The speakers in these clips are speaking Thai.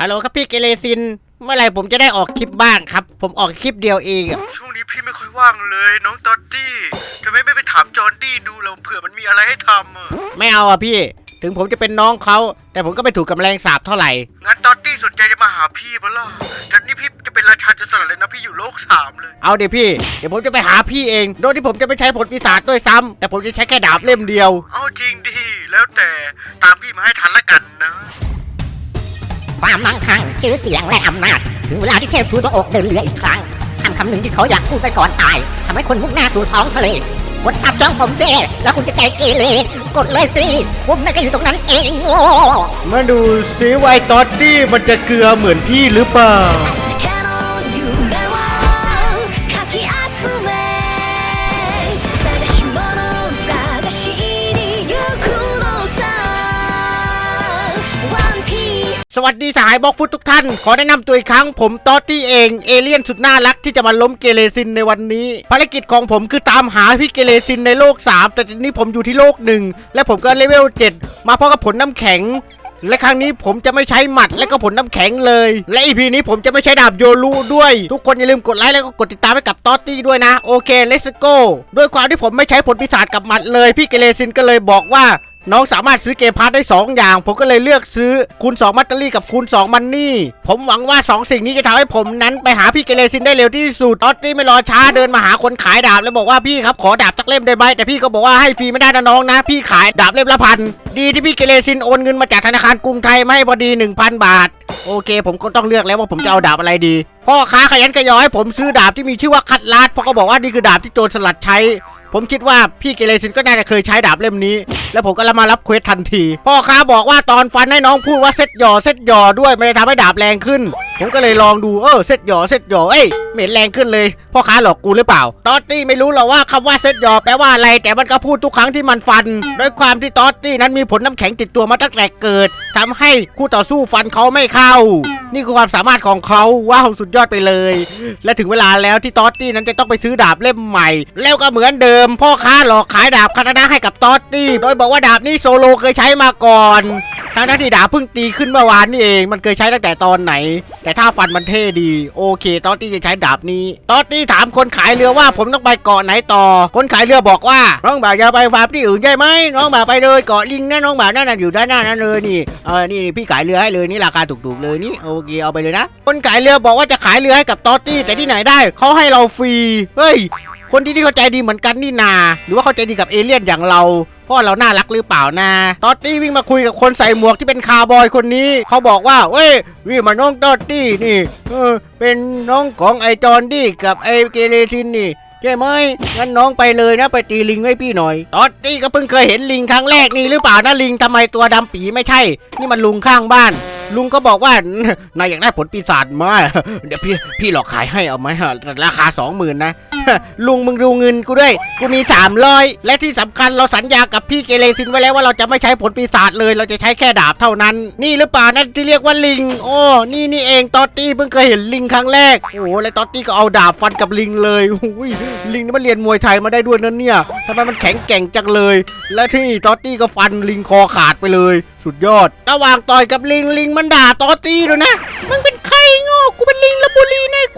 ฮัลโหลครับพี่เกเรซิน เมื่อไหร่ผมจะได้ออกคลิปบ้างครับ ผมออกคลิปเดียวเองอะช่วงนี้พี่ไม่ค่อยว่างเลยน้องตอตตี้ทำไมไม่ไปถามจอร์ดี้ดูเราเผื่อมันมีอะไรให้ทำอะไม่เอาอะพี่ ถึงผมจะเป็นน้องเขา แต่ผมก็ไม่ถูกกับแมลงสาบเท่าไหร่ งั้นตอตตี้สนใจจะมาหาพี่ปะล่ะแต่นี่พี่จะเป็นราชาโจรสลัดเลยนะพี่อยู่โลกสามเลย เอาเดี๋ยวพี่ เดี๋ยวผมจะไปหาพี่เอง โดยที่ผมจะไม่ใช้ผลปีศาจด้วยซ้ำแต่ผมจะใช้แค่ดาบเล่มเดียว เอาจริงดิแล้วแต่ตามพี่มาให้ทันละกันนะ ความมั่งคั่งชื่อเสียงและอำนาจ ถึงเวลาที่เทพทูตพระอกเดินเรืออีกครั้งคำคำหนึ่งที่เขาอยากพูดไปก่อนตายทำให้คนมุ่งหน้าสู่ท้องทะเลกดซับจ้องผมเจแล้วคุณจะใจเกเรกดเลยสิผมน่าจะอยู่ตรงนั้นเองโง่มาดูซิว่าไอ้ตอตตี้มันจะเกลือเหมือนพี่หรือเปล่า สวัสดีสหายบล็อกฟุตทุกท่าน ขอแนะนำตัวอีกครั้งผมตอตตี้เองเอเลี่ยนสุดน่ารักที่จะมาล้มเกเรซินในวันนี้ ภารกิจของผมคือตามหาพี่เกเรซินในโลก 3 แต่ทีนี้ผมอยู่ที่โลกหนึ่งและผมก็เลเวล 7 มาพร้อมกับผลน้ำแข็ง และครั้งนี้ผมจะไม่ใช้หมัดและก็ผลน้ำแข็งเลย และอีพีนี้ผมจะไม่ใช้ดาบโยรุด้วย ทุกคนอย่าลืมกดไลค์แล้วก็กดติดตามให้กับตอตตี้ด้วยนะโอเค let's go ด้วยความที่ผมไม่ใช้ผลปีศาจกับหมัดเลยพี่เกเรซินก็เลยบอกว่า น้องสามารถซื้อเกมพาร์ทได้ 2 อย่าง ผมก็เลยเลือกซื้อคูณ2มัตเตอรี่กับคูณ2มันนี่ ผมหวังว่า 2 สิ่งนี้จะทำให้ผมนั้นไปหาพี่เกเรซินได้เร็วที่สุดตอตตี้ไม่รอช้าเดินมาหาคนขายดาบแล้วบอกว่าพี่ครับขอดาบสักเล่มได้ไหมแต่พี่ก็บอกว่าให้ฟรีไม่ได้นะน้องนะ พี่ขายดาบเล่มละพันดีที่พี่เกเรซินโอนเงินมาจากธนาคารกรุงไทยไมาให้พอดี 1,000 บาท โอเค ผมก็ต้องเลือกแล้วว่าผมจะเอาดาบอะไรดีพ่อค้าขยันขยอให้ผมซื้อดาบที่มีชื่อว่าคัดลาดเพราะเขาบอกว่านี่คือดาบที่โจรสลัดใช้ ผมคิดว่าพี่เกเรซินก็น่าจะเคยใช้ดาบเล่มนี้ แล้วผมก็ละมารับเควสทันที พ่อค้าบอกว่าตอนฟันให้น้องพูดว่าเซ็ตหยอเซ็ตหยอด้วยมันจะทำให้ดาบแรงขึ้น ผมก็เลยลองดูเออเซ็ตหยอเซ็ตหยอเอ้ยเหม็นแรงขึ้นเลย พ่อค้าหลอกกูหรือเปล่า ตอตตี้ไม่รู้หรอกว่าคำว่าเซ็ตหยอแปลว่าอะไร แต่มันก็พูดทุกครั้งที่มันฟันด้วยความที่ตอตตี้นั้นมีผลน้ำแข็งติดตัวมาตั้งแต่เกิดทำให้คู่ต่อสู้ฟันเขาไม่เข้า นี่คือความสามารถของเขาว้าวสุดยอดไปเลย และถึงเวลาแล้วที่ตอตตี้นั้นจะต้องไปซื้อดาบเล่มใหม่ แล้วก็เหมือนเดิมพ่อค้าหลอกขายดาบคาตานะให้กับตอตตี้ โดยบอกว่าดาบนี้โซโลเคยใช้มาก่อนทั้งที่ดาบเพิ่งตีขึ้นเมื่อวานนี่เอง มันเคยใช้ตั้งแต่ตอนไหน แต่ถ้าฟันมันเท่ดี โอเค ตอตตี้จะใช้ดาบนี้ ตอตตี้ถามคนขายเรือว่าผมต้องไปเกาะไหนต่อ คนขายเรือบอกว่า น้องบ่าวอย่าไปฟาร์มที่อื่นใช่ไหมน้องบ่าวไปเลยเกาะลิงนะน้องบ่าวนั่นน่ะอยู่ด้านหน้านั่นเลยนี่ เออนี่นี่พี่ขายเรือให้เลยนี่ราคาถูกๆเลยนี่ โอเค เอาไปเลยนะ คนขายเรือบอกว่าจะขายเรือให้กับตอตตี้แต่ที่ไหนได้เขาให้เราฟรี เฮ้ย คนที่นี่เข้าใจดีเหมือนกันนี่นา หรือว่าเข้าใจดีกับเอเลี่ยนอย่างเราพ่อเราน่ารักหรือเปล่านะ ตอตตี้วิ่งมาคุยกับคนใส่หมวกที่เป็นคาร์บอยคนนี้ เขาบอกว่า เว้ยวิ่งมาน้องตอตตี้นี่เออเป็นน้องของไอจอนดี้กับไอเกเรทินนี่ใช่ไหมงั้นน้องไปเลยนะไปตีลิงให้พี่หน่อย ตอตตี้ก็เพิ่งเคยเห็นลิงครั้งแรกนี่หรือเปล่านะลิงทำไมตัวดำปีไม่ใช่ นี่มันลุงข้างบ้าน ลุงก็บอกว่านายอยากได้ผลปีศาจมาเดี๋ยวพี่พี่หลอกขายให้เอาไหมราคาสองหมื่นนะลุงมึงดูเงินกูด้วย กูมีสามร้อยและที่สำคัญเราสัญญากับพี่เกเรซินไว้แล้วว่าเราจะไม่ใช้ผลปีศาจเลย เราจะใช้แค่ดาบเท่านั้น นี่หรือเปล่านั่นที่เรียกว่าลิง โอ้นี่นี่เองตอตตี้เพิ่งเคยเห็นลิงครั้งแรกโอ้แล้วตอตตี้ก็เอาดาบฟันกับลิงเลยอุ้ยลิงนี่มันเรียนมวยไทยมาได้ด้วยนั่นเนี่ยทำไมมันแข็งแกร่งจังเลย และที่นี่ตอตตี้ก็ฟันลิงคอขาดไปเลยสุดยอด ระหว่างต่อยกับลิงลิงมันด่าตอตี้ด้วยนะ มันเป็นใครโง่กูเป็นลิงละบุรีนะไอ้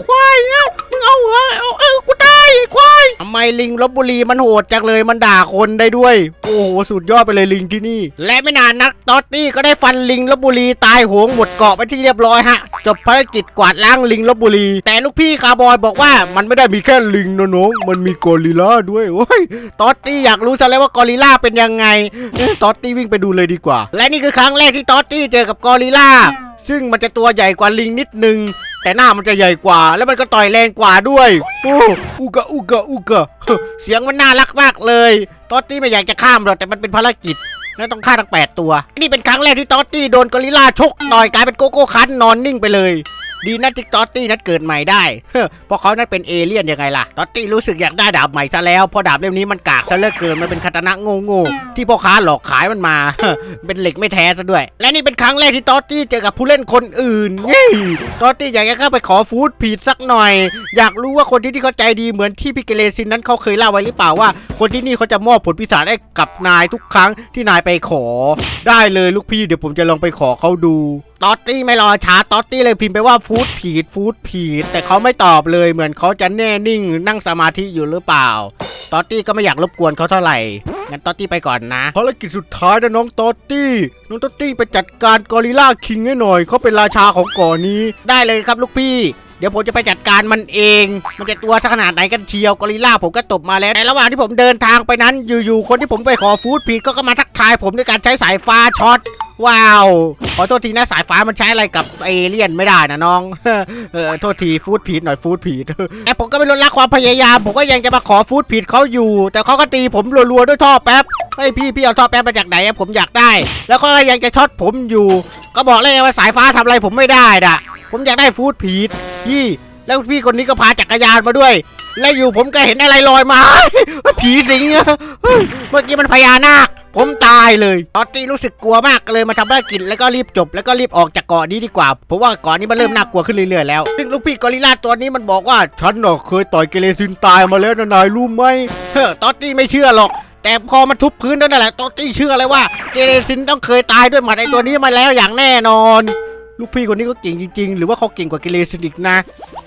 ควาย ไมลิงลบบุรีมันโหดจังเลยมันด่าคนได้ด้วย โอ้โหสุดยอดไปเลยลิงที่นี่ และไม่นานนักตอตตี้ก็ได้ฟันลิงลบบุรีตายโหงหมดเกาะไปที่เรียบร้อยฮะ จบภารกิจกวาดล้างลิงลบบุรี แต่ลูกพี่คาร์บอยบอกว่ามันไม่ได้มีแค่ลิงนะน้องมันมีกอริลลาด้วยโอ้ยตอตตี้อยากรู้ซะแล้วว่ากอริลลาเป็นยังไงตอตตี้วิ่งไปดูเลยดีกว่า และนี่คือครั้งแรกที่ตอตตี้เจอกับกอริลลา ซึ่งมันจะตัวใหญ่กว่าลิงนิดนึง แต่หน้ามันจะใหญ่กว่า แล้วมันก็ต่อยแรงกว่าด้วย โอ้อุกะอุกะอุกะเสียงมันน่ารักมากเลยตอตตี้ไม่อยากจะข้ามหรอกแต่มันเป็นภารกิจแล้วต้องฆ่าทั้ง 8 ตัว นี่เป็นครั้งแรกที่ตอตตี้โดนกอริลลาชกต่อยกลายเป็นโกโก้คันนอนนิ่งไปเลย ดีนะที่ตอตตี้นั้นเกิดใหม่ได้เพราะเขานั้นเป็นเอเลี่ยนยังไงล่ะ ตอตตี้รู้สึกอยากได้ดาบใหม่ซะแล้วเพราะดาบเล่มนี้มันกากซะเลือเกินมันเป็นคาตานะโง่ๆที่พ่อค้าหลอกขายมันมา เป็นเหล็กไม่แท้ซะด้วย และนี่เป็นครั้งแรกที่ตอตตี้เจอกับผู้เล่นคนอื่นตอตตี้อยากจะเข้าไปขอฟู้ดผีดสักหน่อย อยากรู้ว่าคนที่นี่เขาใจดีเหมือนที่พี่เกเรซินนั้นเขาเคยเล่าไว้หรือเปล่าว่า คนที่นี่เขาจะมอบผลพิศาจให้กับนายทุกครั้งที่นายไปขอ ได้เลยลูกพี่เดี๋ยวผมจะลองไปขอเขาดู ตอตตี้ไม่รอช้าตอตตี้เลยพิมพ์ไปว่าฟู้ดผีดฟู้ดผีดแต่เขาไม่ตอบเลยเหมือนเขาจะแน่นิ่งนั่งสมาธิอยู่หรือเปล่า ตอตตี้ก็ไม่อยากรบกวนเขาเท่าไหร่งั้นตอตตี้ไปก่อนนะภารกิจสุดท้ายนะน้องตอตตี้น้องตอตตี้ไปจัดการกอริลล่าคิงให้หน่อยเขาเป็นราชาของเก่อนนี้ ได้เลยครับลูกพี่เดี๋ยวผมจะไปจัดการมันเอง มันจะตัวขนาดไหนกันเชียวกอริลล่าผมก็ตบมาแล้ว ในระหว่างที่ผมเดินทางไปนั้น อยู่ๆ คนที่ผมไปขอฟู้ดผิดก็ก็มาทักทายผมด้วยการใช้สายฟ้าช็อต ว้าว ขอโทษทีนะสายฟ้ามันใช้อะไรกับเอเลี่ยนไม่ได้นะน้องเออโทษทีฟูดผิดหน่อยฟูดผิดแต่ผมก็ไม่ลดละความพยายาม ผมก็ยังจะมาขอฟูดผิดเขาอยู่ แต่เขาก็ตีผมรัวๆด้วยท่อแป๊บเฮ้ยพี่พี่เอาท่อแป๊บมาจากไหนอะผมอยากได้ แล้วก็ยังจะช็อตผมอยู่ ก็บอกเลยว่าสายฟ้าทำอะไรผมไม่ได้ด่ะผมอยากได้ฟูดผิดพี่แล้วพี่คนนี้ก็พาจักรยานมาด้วย แล้วอยู่ผมก็เห็นอะไรลอยมาผีสิงเฮ้ยเมื่อกี้มันพญานาค ผมตายเลยตอนนี้รู้สึกกลัวมากเลยมาทำภารกิจแล้วก็รีบจบ แล้วก็รีบออกจากเกาะนี้ดีกว่าเพราะว่าเกาะนี้มันเริ่มน่ากลัวขึ้นเรื่อยๆแล้วซึ่งลูกพี่กอริลลาตัวนี้มันบอกว่าฉันเน่ะเคยต่อยเกเรซินตายมาแล้วนะนายรู้ไหมเฮ้อตอนนี้ไม่เชื่อหรอก แต่พอมันทุบพื้นนั่นแหละตอนนี้เชื่อเลยว่าเกเรซินต้องเคยตายด้วยหมัดไอตัวนี้มาแล้วอย่างแน่นอน ลูกพี่คนนี้ก็เก่งจริง ๆ หรือว่าเขาเก่งกว่าเกเรซินอีกนะ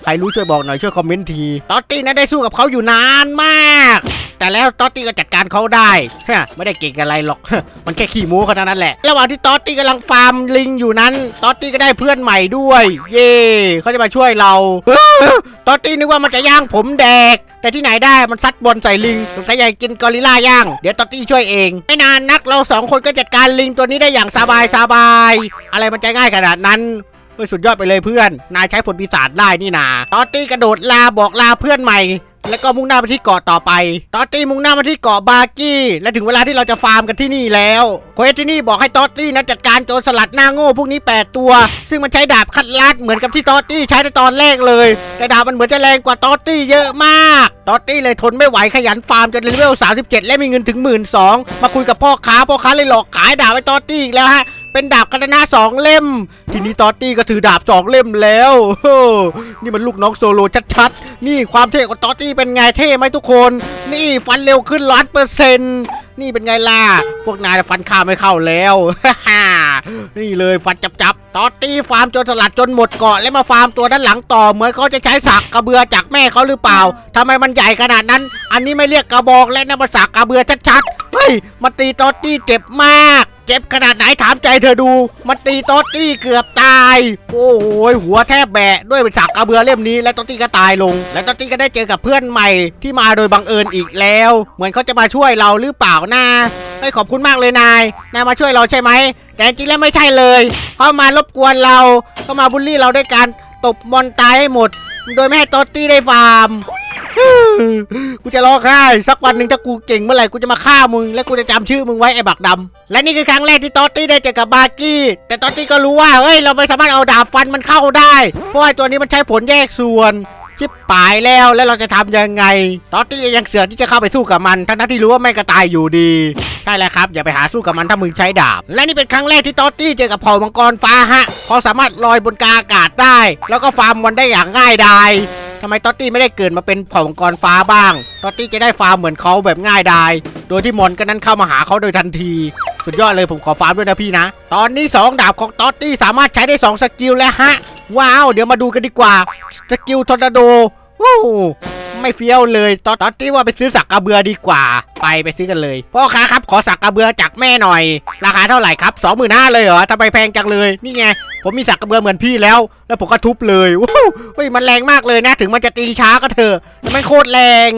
ใครรู้ช่วยบอกหน่อยช่วยคอมเมนต์ทีตอตตี้นั้นได้สู้กับเขาอยู่นานมาก แต่แล้วตอตตี้ก็จัดการเขาได้ฮะไม่ได้เก่งอะไรหรอก มันแค่ขี้โม้แค่นั้นแหละ ระหว่างที่ตอตตี้กำลังฟาร์มลิงอยู่นั้น ตอตตี้ก็ได้เพื่อนใหม่ด้วย เย่เขาจะมาช่วยเราตอตตี้นึกว่ามันจะย่างผมแดก แต่ที่ไหนได้มันซัดบอลใส่ลิงสงสัยอยากกินกอริลล่าย่าง เดี๋ยวตอตตี้ช่วยเอง ไม่นานนักเราสองคนก็จัดการลิงตัวนี้ได้อย่างสบายสบายๆอะไรมันจะง่ายขนาดนั้น เฮ้ยสุดยอดไปเลยเพื่อน นายใช้ผลปีศาจได้นี่นาตอตตี้กระโดดลาบอกลาเพื่อนใหม่ แล้วก็มุ่งหน้าไปที่เกาะต่อไป ตอตตี้มุ่งหน้ามาที่เกาะบาร์กี้ และถึงเวลาที่เราจะฟาร์มกันที่นี่แล้วเควสที่นี่บอกให้ตอตตี้นะจัดการโจรสลัดหน้าโง่พวกนี้ 8 ตัว ซึ่งมันใช้ดาบคัดลัดเหมือนกับที่ตอตตี้ใช้ในตอนแรกเลย แต่ดาบมันเหมือนจะแรงกว่าตอตตี้เยอะมาก ตอตตี้เลยทนไม่ไหวขยันฟาร์มจนเลเวล37 และมีเงินถึง 1 2 0 0 0มาคุยกับพ่อค้าพ่อค้าเลยหลอกขายดาบให้ตอตตี้อีกแล้วฮะ เป็นดาบคาตานาสองเล่ม ทีนี้ตอตตี้ก็ถือดาบสองเล่มแล้วนี่มันลูกน้องโซโลชัดๆ นี่ความเท่ของตอตตี้เป็นไงเท่ไหมทุกคน นี่ฟันเร็วขึ้นล้านเปอร์เซ็นต์นี่เป็นไงล่ะ พวกนายฟันข้าไม่เข้าแล้วนี่เลยฟันจับๆตอตตี้ฟาร์มจนสลัดจนหมดเกาะและมาฟาร์มตัวด้านหลังต่อเหมือนเขาจะใช้สักกระเบือจากแม่เขาหรือเปล่าทำไมมันใหญ่ขนาดนั้น อันนี้ไม่เรียกกระบอกและนั่นมันสักกระเบือชัดๆเฮ้ยมันตีตอตตี้เจ็บมาก เจ็บขนาดไหนถามใจเธอดู มันตีตอตตี้เกือบตาย โอ้โหหัวแทบแบะด้วยสักกระเบือเล่มนี้และตอตตี้ก็ตายลง และตอตตี้ก็ได้เจอกับเพื่อนใหม่ที่มาโดยบังเอิญอีกแล้ว เหมือนเขาจะมาช่วยเราหรือเปล่านะเฮ้ขอบคุณมากเลยนาย นายมาช่วยเราใช่ไหม แต่จริงแล้วไม่ใช่เลยเขามารบกวนเราเขามาบูลลี่เราด้วยการตบมอนตายให้หมด โดยไม่ให้ตอตตี้ได้ฟาร์ม กูจะร้องไห้สักวันหนึ่งถ้ากูเก่งเมื่อไหร่กูจะมาฆ่ามึง และกูจะจำชื่อมึงไว้ไอ้บักดำและนี่คือครั้งแรกที่ตอตตี้ได้เจอกับบาร์กี้ แต่ตอตตี้ก็รู้ว่าเฮ้ยเราไม่สามารถเอาดาบฟันมันเข้าได้ เพราะไอ้ตัวนี้มันใช้ผลแยกส่วนชิบปายแล้วแล้วเราจะทำยังไง ตอตตี้ยังเสือที่จะเข้าไปสู้กับมันทั้งที่รู้ว่าแม่งก็ตายอยู่ดี ใช่แล้วครับ อย่าไปหาสู้กับมันถ้ามึงใช้ดาบ และนี่เป็นครั้งแรกที่ตอตตี้เจอกับเผ่ามังกรฟ้าฮะเขาสามารถลอยบนกาอากาศได้ แล้วก็ฟาร์มมันได้อย่างง่ายดาย ทำไมตอตตี้ไม่ได้เกิดมาเป็นเผ่ามังกรฟ้าบ้าง ตอตตี้จะได้ฟาร์มเหมือนเขาแบบง่ายดาย โดยที่มอนก็นั้นเข้ามาหาเขาโดยทันที สุดยอดเลยผมขอฟาร์มด้วยนะพี่นะ ตอนนี้ 2 ดาบของตอตตี้สามารถใช้ได้ 2 สกิลแล้วฮะ ว้าว เดี๋ยวมาดูกันดีกว่า สกิลทอร์นาโดวู้ ไม่เฟี้ยวเลย ตอนตอนที่ว่าไปซื้อสักกระเบือดีกว่า ไปไปซื้อกันเลยพ่อค้าครับขอสักกระเบือจากแม่หน่อย ราคาเท่าไหร่ครับสองหมื่นห้าเลยเหรอทำไมแพงจังเลยนี่ไงผมมีสักกระเบือเหมือนพี่แล้ว แล้วผมก็ทุบเลยว้าวเฮ้ยมันแรงมากเลยนะ ถึงมันจะตีช้าก็เถอะแต่มันโคตรแรง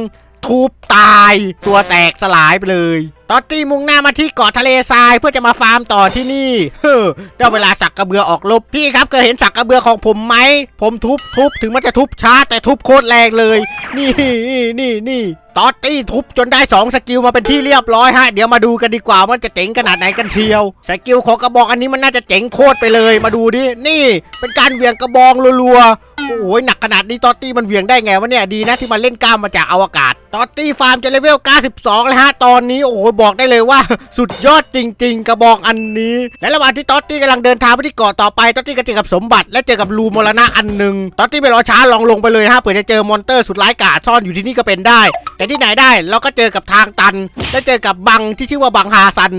ทุบตาย ตัวแตกสลายไปเลย ตอตตี้มุ่งหน้ามาที่เกาะทะเลทรายเพื่อจะมาฟาร์มต่อที่นี่ เฮ้อได้เวลาสักกระเบือออกรบพี่ครับเคยเห็นสักกระเบือของผมไหม ผมทุบทุบถึงมันจะทุบช้าแต่ทุบโคตรแรงเลย นี่นี่นี่นี่ตอตตี้ทุบจนได้ 2 สกิลมาเป็นที่เรียบร้อยฮะ เดี๋ยวมาดูกันดีกว่าว่ามันจะเจ๋งขนาดไหนกันเชียว สกิลของกระบอกอันนี้มันน่าจะเจ๋งโคตรไปเลย มาดูดิ นี่ เป็นการเหวี่ยงกระบองรัวๆ โอ้โหหนักขนาดนี้ตอตตี้มันเหวี่ยงได้ไงวะเนี่ย ดีนะที่มันเล่นกล้ามมาจากอวกาศ ตอตตี้ฟาร์มจะเลเวล 92 แล้วฮะ ตอนนี้โอ้โหบอกได้เลยว่า สุดยอดจริง ๆ กระบอกอันนี้ และระหว่างที่ตอตตี้กำลังเดินทางไปที่เกาะต่อไปตอตตี้ก็เจอกับสมบัติ และเจอกับรูมรณะอันหนึ่งตอตตี้ไปรอช้าลองลงไปเลยฮะเผื่อจะเจอมอนเตอร์สุดร้ายกาจซ่อนอยู่ที่นี่ก็เป็นได้ แต่ที่ไหนได้เราก็เจอกับทางตัน และเจอกับบังที่ชื่อว่าบังฮาซัน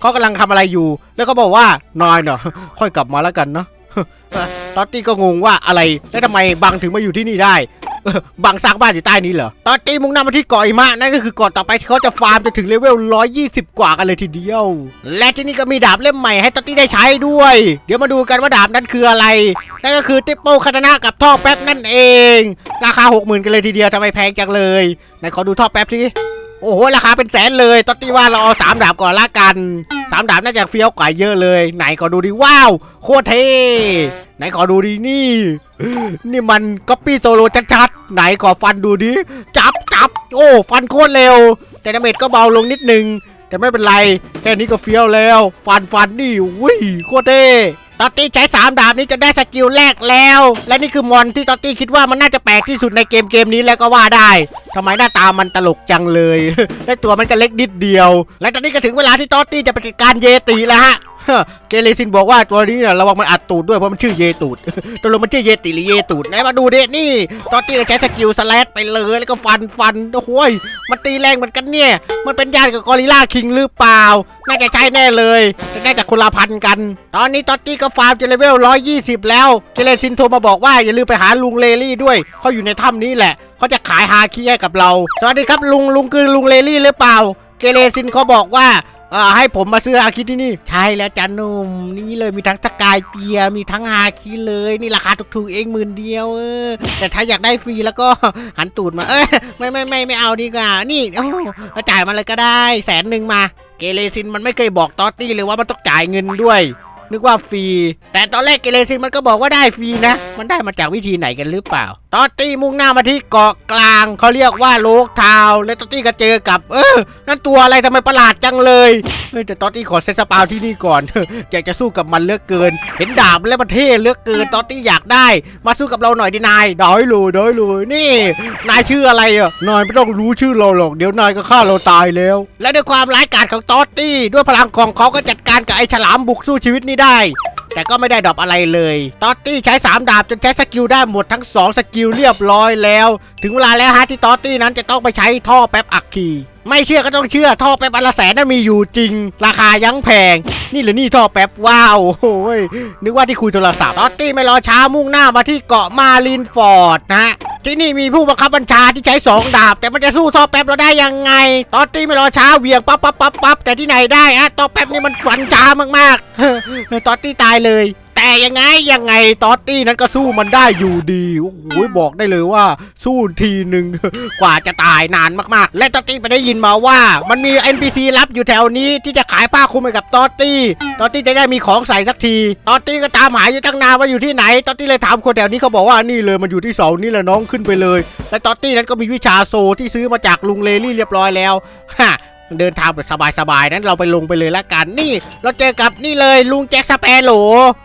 เขากำลังทำอะไรอยู่ แล้วก็บอกว่านายเนาะค่อยกลับมาแล้วกันเนาะตอตตี้ก็งงว่าอะไร แล้วทำไมบังถึงมาอยู่ที่นี่ได้ บังสร้างบ้านอยู่ใต้นี้เหรอ ตอตตี้มุ่งหน้ามาที่เกาะอิมะนั่นก็คือเกาะต่อไปที่เขาจะฟาร์มจะถึงเลเวล 120 กว่ากันเลยทีเดียว และที่นี่ก็มีดาบเล่มใหม่ให้ตอตี้ได้ใช้ด้วย เดี๋ยวมาดูกันว่าดาบนั้นคืออะไร นั่นก็คือติปโป้คาตานะกับท่อแป๊บนั่นเอง ราคา 60,000 กันเลยทีเดียวทำไมแพงจังเลย ไหนขอดูท่อแป๊บที โอ้โห ราคาเป็นแสนเลยตอตตี้ว่าเราเอาสามดาบก่อนละกันสามดาบน่าจะเฟี้ยวกว่าเยอะเลย ไหนขอดูดิว้าว โคตรเท่ไหนขอดูดินี่ นี่มันก๊อปปี้โซโลชัดๆไหนขอฟันดูดิจับจับโอ้ฟันโคตรเร็ว แต่ดาเมจก็เบาลงนิดนึง แต่ไม่เป็นไร แค่นี้ก็เฟี้ยวแล้ว ฟันฟันนี่อุ้ยโคตรเท่ ตอตตี้ใช้3ดาบนี้จะได้สกิลแรกแล้ว และนี่คือมอนที่ตอตตี้คิดว่ามันน่าจะแปลกที่สุดในเกมเกมนี้แล้วก็ว่าได้ทำไมหน้าตามันตลกจังเลย และตัวมันก็เล็กนิดเดียว และตอนนี้ก็ถึงเวลาที่ตอตตี้จะไปจัดการเยติแล้วฮะ เกเรซินบอกว่าตัวนี้เระวังมันอัดตูดด้วยเพราะมันชื่อเยตูดตกลงมันชื่อเยติหรือเยตูดไหนมาดูเดินี่ ตอนตีก็ใช้สกิลสแลดไปเลยแล้วก็ฟันฟันโอ้โหยมันตีแรงเหมือนกันเนี่ย มันเป็นญาติกับกอริลลาคิงหรือเปล่า น่าจะใช่แน่เลยแต่น่าจะคนละพันกัน ตอนนี้ตอตตี้ก็ฟาร์มจนเลเวล120 แล้ว เกเรซินโทรมาบอกว่าอย่าลืมไปหาลุงเลลี่ด้วยเขาอยู่ในถ้ำนี้แหละเขาจะขายฮาคิให้กับเรา สวัสดีครับลุงลุงคือลุงเลลี่หรือเปล่า เกเรซินเขาบอกว่า เอ่อให้ผมมาซื้ออาคิที่นี่ ใช่แล้วจันนุ่มนี่เลยมีทั้งสกายเตียมีทั้งฮาคิเลยนี่ราคาถูกๆเองหมื่นเดียวเออแต่ถ้าอยากได้ฟรีแล้วก็หันตูดมาเอ้ยไม่ไม่ไม่ไม่เอาดีกว่า นี่โอ้เอจ่ายมาเลยก็ได้แสนหนึ่งมา เกเรซินมันไม่เคยบอกตอตตี้เลยว่ามันต้องจ่ายเงินด้วย นึกว่าฟรี แต่ตอนแรกเกเรซินมันก็บอกว่าได้ฟรีนะ มันได้มาจากวิธีไหนกันหรือเปล่า ตอตตี้มุ่งหน้ามาที่เกาะกลาง เขาเรียกว่าโลกทาว และตอตตี้ก็เจอกับ เออ นั่นตัวอะไรทำไมประหลาดจังเลยเฮ้ยแต่ตอตตี้ขอเซตสปาวที่นี่ก่อน อยากจะสู้กับมันเลือกเกิน เห็นดาบแล้วมันเท่เลือกเกิน ตอตตี้อยากได้ มาสู้กับเราหน่อยดินายด้เลยด้เลยนี่ นายชื่ออะไรอะ นายไม่ต้องรู้ชื่อเราหรอก เดี๋ยวนายก็ฆ่าเราตายแล้ว และด้วยความร้ายกาจของตอตตี้ด้วยพลังของเขาก็จัดการกับไอ้ฉลามบุกสู้ชีวิตนี้ได้ แต่ก็ไม่ได้ดรอปอะไรเลยตอตตี้ใช้ 3 ดาบจนใช้สกิลได้หมดทั้ง 2 สกิลเรียบร้อยแล้ว ถึงเวลาแล้วฮะที่ตอตตี้นั้นจะต้องไปใช้ท่อแป๊บอักคีไม่เชื่อก็ต้องเชื่อท่อแป๊บอันละแสนนั้นมีอยู่จริง ราคายังแพง นี่หรือนี่ท่อแป๊บว้าวโอ้ยนึกว่าที่คุยโทรศัพท์ตอตตี้ไม่รอช้ามุ่งหน้ามาที่เกาะมารินฟอร์ดนะฮะที่นี่มีผู้บังคับบัญชาที่ใช้สองดาบ แต่มันจะสู้ท่อแป๊บเราได้ยังไงตอตตี้ไม่รอช้าเวียงปั๊บปั๊บปั๊บปั๊บแต่ที่ไหนได้อะท่อแป๊บนี่มันฝันช้ามากๆตอตตี้ตายเลย แต่ยังไงยังไงตอตตี้นั้นก็สู้มันได้อยู่ดีโอ้โหบอกได้เลยว่า สู้ทีหนึ่งกว่าจะตายนานมากๆ และตอตตี้ไปได้ยินมาว่า มันมี NPC รับอยู่แถวนี้ที่จะขายผ้าคลุมให้กับตอตตี้ตอตตี้จะได้มีของใส่สักที ตอตตี้ก็ตามหาอยู่ตั้งนานว่าอยู่ที่ไหน ตอตตี้เลยถามคนแถวนี้เขาบอกว่านี่เลยมันอยู่ที่เสานี่แหละน้องขึ้นไปเลย และตอตตี้นั้นก็มีวิชาโซที่ซื้อมาจากลุงเลลี่เรียบร้อยแล้วฮะ เดินทางแบบสบายๆนั้นเราไปลงไปเลยละกันนี่ เราเจอกับนี่เลยลุงแจ็คสเปโหล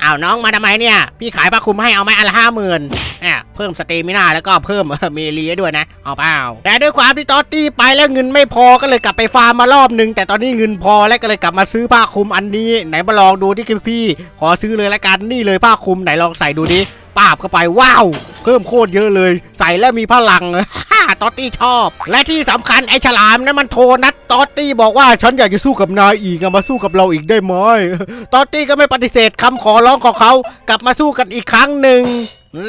อ้าวน้องมาทำไมเนี่ย พี่ขายผ้าคลุมให้เอาไหมอันละห้าหมื่นอะเพิ่มสเตมินาแล้วก็เพิ่มเมลีด้วยนะเอาเปล่าแต่ด้วยความที่ตอตตี้ไปแล้วเงินไม่พอก็เลยกลับไปฟาร์มมารอบหนึ่งแต่ตอนนี้เงินพอแล้วก็เลยกลับมาซื้อผ้าคลุมอันนี้ ไหนมาลองดูที่พี่ ขอซื้อเลยละกันนี่เลยผ้าคลุมไหนลองใส่ดูดิ ปาบเข้าไปว้าว เพิ่มโคตรเยอะเลย ใส่แล้วมีพลังฮ่าตอตตี้ชอบ และที่สำคัญไอ้ฉลามนั้นมันโทรนัดตอตตี้บอกว่าฉันอยากจะสู้กับนายอีกมาสู้กับเราอีกได้ไหมตอตตี้ก็ไม่ปฏิเสธคำขอร้องของเขากลับมาสู้กันอีกครั้งหนึ่ง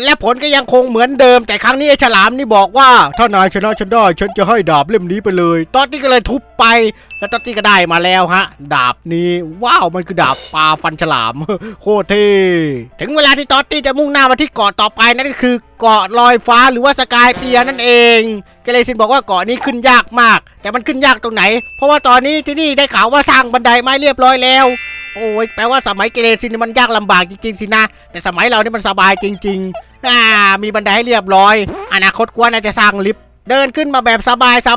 และผลก็ยังคงเหมือนเดิม แต่ครั้งนี้ไอ้ฉลามนี่บอกว่า ถ้านายชนะฉันได้ฉันจะให้ดาบเล่มนี้ไปเลย ตอตตี้ก็เลยทุบไป แล้วตอตตี้ก็ได้มาแล้วฮะ ดาบนี้ว้าวมันคือดาบปลาฟันฉลาม โคตรเท่ถึงเวลาที่ตอตตี้จะมุ่งหน้ามาที่เกาะต่อไปนั่นก็คือเกาะลอยฟ้าหรือว่าสกายเปียนั่นเองเกเรซินบอกว่าเกาะนี้ขึ้นยากมาก แต่มันขึ้นยากตรงไหน เพราะว่าตอนนี้ที่นี่ได้ข่าวว่าสร้างบันไดไม้เรียบร้อยแล้ว โอ้ยแปลว่าสมัยเกเรซินมันยากลำบากจริงๆสินะ แต่สมัยเรานี่มันสบายจริงๆอ่ามีบันไดให้เรียบร้อย อนาคตกว่าน่าจะสร้างลิฟต์เดินขึ้นมาแบบส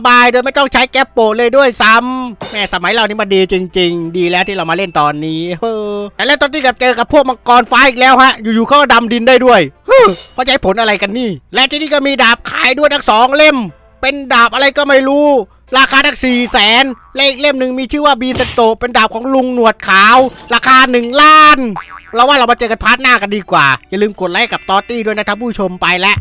บายๆ โดยไม่ต้องใช้แก๊ปโปเลยด้วยซ้ำแม่สมัยเรานี่มันดีจริง ๆ ดีแล้วที่เรามาเล่นตอนนี้เฮ้อแต่แล้วตอนที่กับเจอกับพวกมังกรฟ้าอีกแล้วฮะ อยู่ๆเขาก็ดำดินได้ด้วยเฮ้อเขาะให้ผลอะไรกันนี่ และที่นี่ก็มีดาบขายด้วยทั้งสองเล่ม เป็นดาบอะไรก็ไม่รู้ ราคาทั้งสี่แสนและอีกเล่มหนึ่งมีชื่อว่าบีสโตเป็นดาบของลุงหนวดขาว ราคาหนึ่งล้าน เราว่าเรามาเจอกันพาร์ทหน้ากันดีกว่า อย่าลืมกดไลค์กับตอตตี้ด้วยนะท่านผู้ชมไปแล้ว